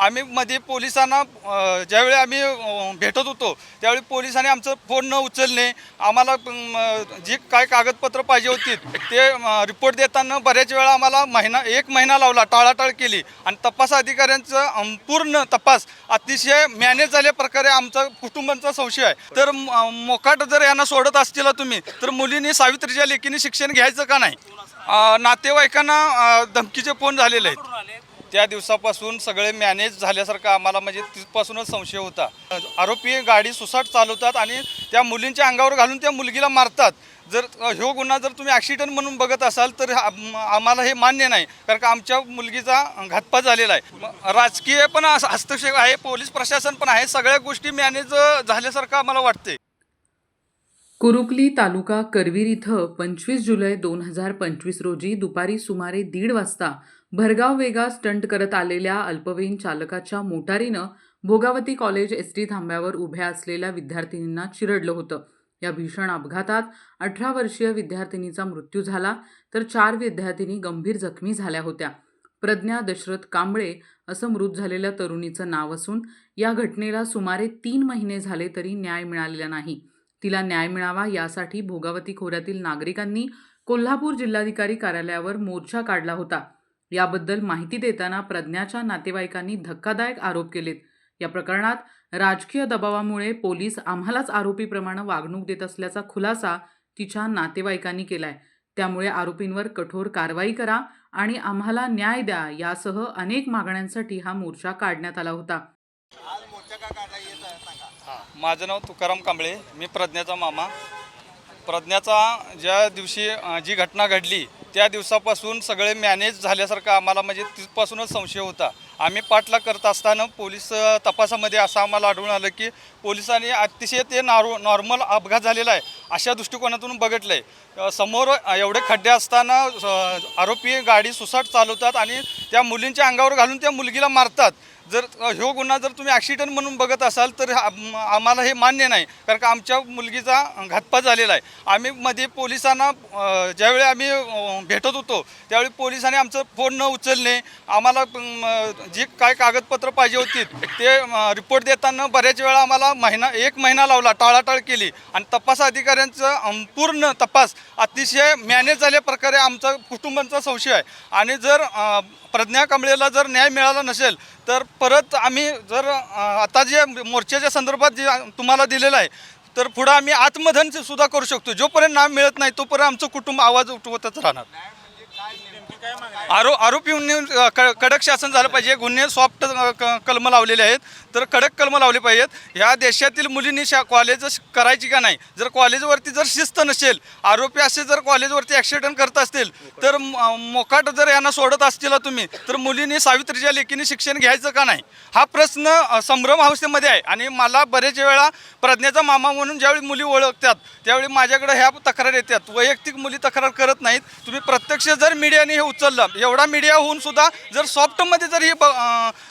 आम्ही मध्ये पोलिसांना ज्यावेळी आम्ही भेटत होतो त्यावेळी पोलिसांनी आमचं फोन न उचलणे आम्हाला जी काय कागदपत्र पाहिजे होती ते रिपोर्ट देताना बऱ्याच वेळा आम्हाला महिना एक महिना लावला टाळाटाळ केली. आणि तपास अधिकाऱ्यांचं पूर्ण तपास अतिशय मॅनेज झाल्या प्रकारे आमचा कुटुंबांचा संशय आहे. तर म- मोकाट जर यांना सोडत असतील तुम्ही तर मुलींनी सावित्रीच्या लेखीने शिक्षण घ्यायचं का नाही? नातेवाईकांना धमकीचे फोन झालेले आहेत. त्या दिवसापासून सगळे मॅनेज झाल्यासारखं आम्हाला म्हणजे तिथपासूनच संशय होता. आरोपी गाडी सुसाट चालवतात आणि त्या मुलींच्या अंगावर घालून त्या मुलगीला मारतात. जर ह्यो गुन्हा जर तुम्ही ॲक्सिडेंट म्हणून बघत असाल तर आम्हाला हे मान्य नाही. कारण का आमच्या मुलगीचा घातपात झालेला आहे. राजकीय पण हस्तक्षेप आहे पोलीस प्रशासन पण आहे सगळ्या गोष्टी मॅनेज झाल्यासारखं आम्हाला वाटते कुरुकली तालुका करवीर इथं पंचवीस जुलै दोन हजार पंचवीस रोजी दुपारी सुमारे दीड वाजता भरगाव वेगा स्टंट करत आलेल्या अल्पवयीन चालकाच्या मोटारीनं भोगावती कॉलेज एस टी थांब्यावर उभ्या असलेल्या विद्यार्थिनींना चिरडलं होतं. या भीषण अपघातात अठरा वर्षीय विद्यार्थिनीचा मृत्यू झाला तर चार विद्यार्थिनी गंभीर जखमी झाल्या होत्या. प्रज्ञा दशरथ कांबळे असं मृत झालेल्या तरुणीचं नाव असून या घटनेला सुमारे तीन महिने झाले तरी न्याय मिळालेला नाही. तिला न्याय मिळावा यासाठी भोगावती खोऱ्यातील नागरिकांनी कोल्हापूर जिल्हाधिकारी कार्यालयावर मोर्चा काढला होता. याबद्दल माहिती देताना प्रज्ञाच्या नातेवाईकांनी धक्कादायक आरोप केलेत. या प्रकरणात राजकीय दबावामुळे पोलीस आम्हालाच आरोपीप्रमाणे वागणूक देत असल्याचा खुलासा तिच्या नातेवाईकांनी केलाय. त्यामुळे आरोपींवर कठोर कारवाई करा आणि आम्हाला न्याय द्या यासह अनेक मागण्यांसाठी हा मोर्चा काढण्यात आला होता. माझं नाव तुकाराम कांबळे मी प्रज्ञाचा मामा. प्रज्ञाचा ज्या दिवशी जी घटना घडली त्या दिवसापासून सगळे मॅनेज झाल्यासारखं आम्हाला म्हणजे तिथपासूनच संशय होता. आम्ही पाठला करत असताना पोलीस तपासामध्ये असं आम्हाला आढळून आलं की पोलिसांनी अतिशय ते नॉर नॉर्मल अपघात झालेला आहे अशा दृष्टिकोनातून बघितलं आहे समोर एवढे खड्डे असताना आरोपी गाडी सुसाट चालवतात आणि त्या मुलींच्या अंगावर घालून त्या मुलगीला मारतात. जर ह्यो गुन्हा जर तुम्ही ॲक्सिडेंट म्हणून बघत असाल तर आम्हाला हे मान्य नाही. कारण का आमच्या मुलगीचा घातपात झालेला आहे. आम्ही मध्ये पोलिसांना ज्यावेळी आम्ही भेटत होतो त्यावेळी पोलिसांनी आमचं फोन न उचलणे आम्हाला जी काय कागदपत्र पाहिजे होती ते रिपोर्ट देताना बऱ्याच वेळा आम्हाला महिना एक महिना लावला टाळाटाळ केली. आणि तपास अधिकाऱ्यांचं पूर्ण तपास अतिशय मॅनेज झाल्या प्रकारे आमचा कुटुंबांचा संशय आहे. आणि जर प्रज्ञा कांबळेला जर न्याय मिळाला नसेल तर परत आम्ही जर आता जे मोर्चाच्या संदर्भात जे तुम्हाला दिलेलं आहे तर पुढं आम्ही आत्मधन सुद्धा करू शकतो. जोपर्यंत नाव मिळत नाही तोपर्यंत आमचं कुटुंब आवाज उठवतच राहणार. आरो आरोपींनी कडक शासन झालं पाहिजे. गुन्हे सॉफ्ट कलम लावलेले आहेत. तर कडक कलम लावले पाहिजेत. ह्या देशातील मुलींनी शा कॉलेज करायची का नाही? जर कॉलेजवरती जर शिस्त नसेल आरोपी असे जर कॉलेजवरती ॲक्सिडेंट करत असतील तर म- मोकाट जर यांना सोडत असतील तुम्ही तर मुलींनी सावित्रीच्या लेखीने शिक्षण घ्यायचं का नाही? हा प्रश्न संभ्रम हाऊसेमध्ये आहे. आणि मला बरेच वेळा प्रज्ञाचा मामा म्हणून ज्यावेळी मुली ओळखतात त्यावेळी माझ्याकडे ह्या तक्रार येतात. वैयक्तिक मुली तक्रार करत नाहीत. तुम्ही प्रत्यक्ष जर मीडियाने हे उचललं. एवढा मीडिया होऊन सुद्धा जर सॉफ्टमध्ये जर ही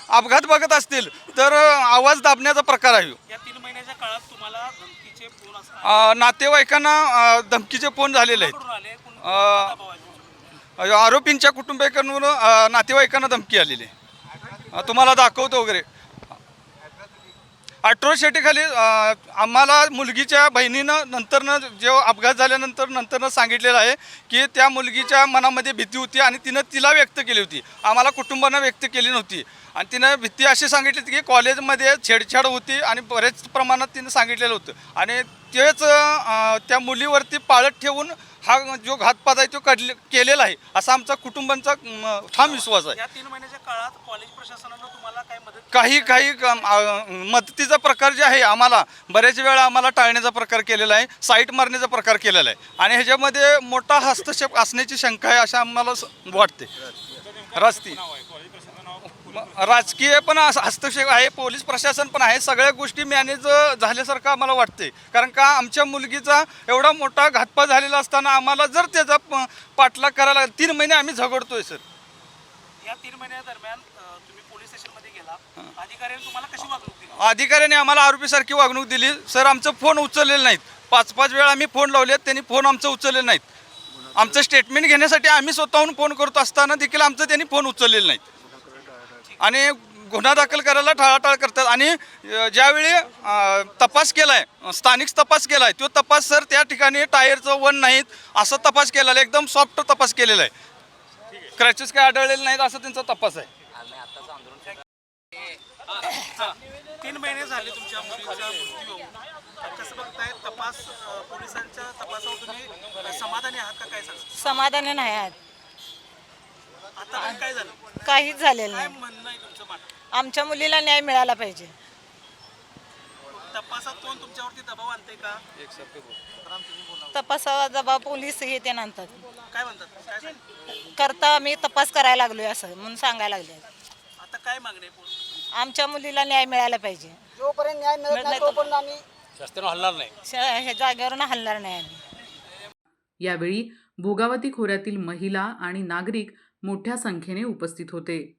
अपघात बघत असतील तर आवाज दाबण्याचा प्रकार आहे. या तीन महिन्याच्या काळात तुम्हाला धमकीचे फोन असतात? अ, नातेवाईकांना धमकीचे फोन झालेले आहेत. आरोपींच्या कुटुंबियांकडून नातेवाईकांना धमकी आलेली आहे. तुम्हाला दाखवतो वगैरे. अट्रोसिटीखाली अ, आम्हाला मुलगीच्या बहिणीनं नंतरनं जेव्हा अपघात झाल्यानंतर नंतरनं सांगितलेलं आहे की त्या मुलगीच्या मनामध्ये भीती होती आणि तिनं तिला व्यक्त केली होती. आम्हाला कुटुंबानं व्यक्त केली नव्हती. आणि तिनं भीती अशी सांगितली होती की कॉलेजमध्ये छेडछाड होती आणि बरेच प्रमाणात तिनं सांगितलेलं होतं. आणि तेच त्या मुलीवरती पाळत ठेवून हा जो घातपात आहे तो कडले केलेला आहे. असा आमचा कुटुंबांचा म, ठाम विश्वास आहे. या तीन महिन्याच्या काळात कॉलेज प्रशासनानं तुम्हाला काय मदत काही काही मदतीचा प्रकार जे आहे आम्हाला बऱ्याच वेळा आम्हाला टाळण्याचा प्रकार केलेला आहे साईट मारण्याचा प्रकार केलेला आहे. आणि ह्याच्यामध्ये मोठा हस्तक्षेप असण्याची शंका आहे असं आम्हाला स- वाटते. रस्ती. राजकीय पण हस- हस्तक्षेप आहे पोलीस प्रशासन पण आहे सगळ्या गोष्टी मॅनेज झाल्यासारखं आम्हाला वाटते कारण का आमच्या मुलगीचा एवढा मोठा घातपात झालेला असताना आम्हाला जर त्याचा पाठलाग करायला तीन महिने आम्ही झगडतोय सर. या तीन महिन्या दरम्यान अ, तुम्ही पोलीस स्टेशनमध्ये गेला. अधिकाऱ्यांनी तुम्हाला कशी वागणूक दिली? अधिकाऱ्याने आम्हाला आरोपीसारखी वागणूक दिली. सर आमचं फोन उचललेलं नाहीत. पाच पाच वेळा आम्ही फोन लावलेत त्यांनी फोन आमचं उचललेलं नाहीत. आमचं स्टेटमेंट घेण्यासाठी आम्ही स्वतःहून फोन करत असताना देखील आमचं त्यांनी फोन उचललेलं नाहीत. आणि गुन्हा दाखल करायला टाळाटाळ करतात. आणि ज्यावेळी तपास केलाय स्थानिक तपास केलाय तो तपास सर त्या ठिकाणी टायरचं वन नाहीत असं तपास केलेला आहे एकदम सॉफ्ट तपास केलेला आहे. क्रॅचेस काय आढळलेले नाहीत असं त्यांचा तपास आहे. तीन महिने झाले तुमच्या मुलीचा मृत्यू होऊन. तर कसं बघताय तपास पोलिसांच्या तपासावर तुम्ही समाधानी आहात का? काय सांगा समाधानी नाही आहेत. आता काय झालं? काहीच झालेलं नाही म्हणणं आहे तुमचं मान आमच्या मुलीला न्याय मिळाला पाहिजे. तपासात कोण तुमच्यावरती दबाव आणते का? तपासावा जबाब पोलीस हे ते आणतात काय म्हणतात? काय सांग- करता आम्ही तपास करायला लागलोय असं म्हणून सांगायला लागले. आता काय मागणी आहे पोलीस? आमच्या मुलीला न्याय मिळाला पाहिजे. जोपर्यंत न्याय मिळत नाही तोपर्यंत आम्ही श- हे जागेवरून हलणार नाही आम्ही. यावेळी भोगावती खोऱ्यातील महिला आणि नागरिक मोठ्या संख्येने उपस्थित होते.